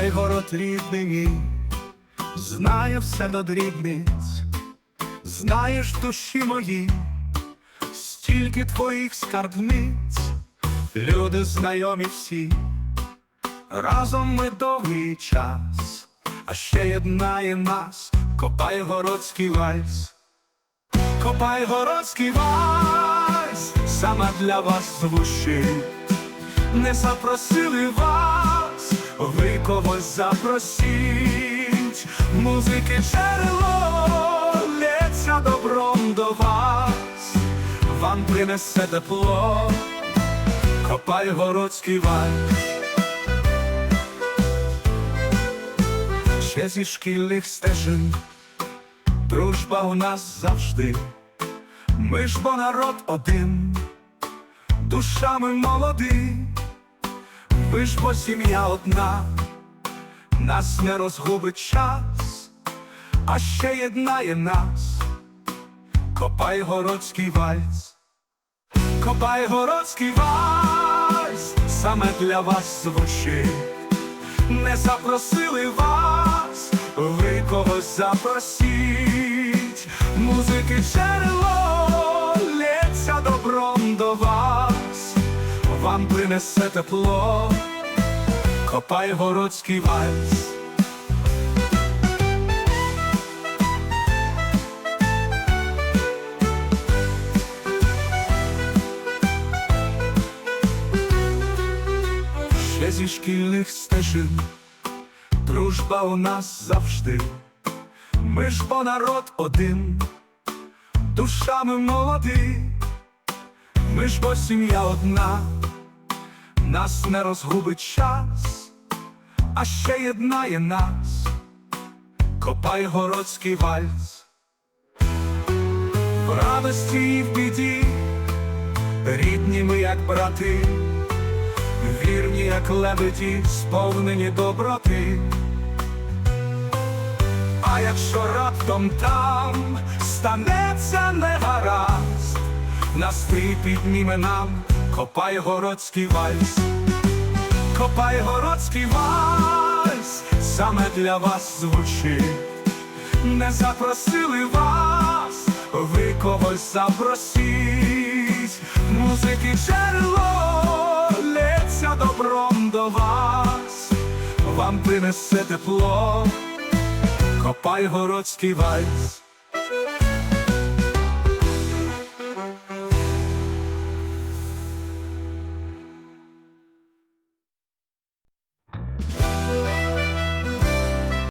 Копай город рідний знає все до дрібниць, знаєш душі мої, стільки твоїх скарбниць, люди знайомі всі, разом ми довгий час, а ще єднає нас, копай городський вальс. Копай городський вальс, саме для вас звучить. Не запросили вас, когось запросіть. Музики джерело лється добром до вас, вам принесе тепло, копай городський вальс. Ще зі шкільних стежин. Дружба у нас завжди, ми ж бо народ один, душами молоді, ви ж бо сім'я одна, нас не розгубить час, а ще єднає нас, копай городський вальс, копай городський вальс, саме для вас звучить. Не запросили вас, ви когось запросіть, музики джерело лється добром до вас, вам принесе тепло, копай городський вальс. Ще зі шкільних стежин, дружба у нас завжди, ми ж бо народ один, душами молоді, ми ж бо сім'я одна, нас не розгубить час, а ще єднає нас, копай городський вальс, в радості і в біді, рідні ми, як брати вірні, як лебеді, сповнені доброти. А якщо раптом там станеться негаразд, настрій підніме нам, копай городський вальс, копай городський вальс, саме для вас звучить. Не запросили вас, ви когось запросіть, музики джерело лється добром до вас, вам принесе тепло, копай городський вальс.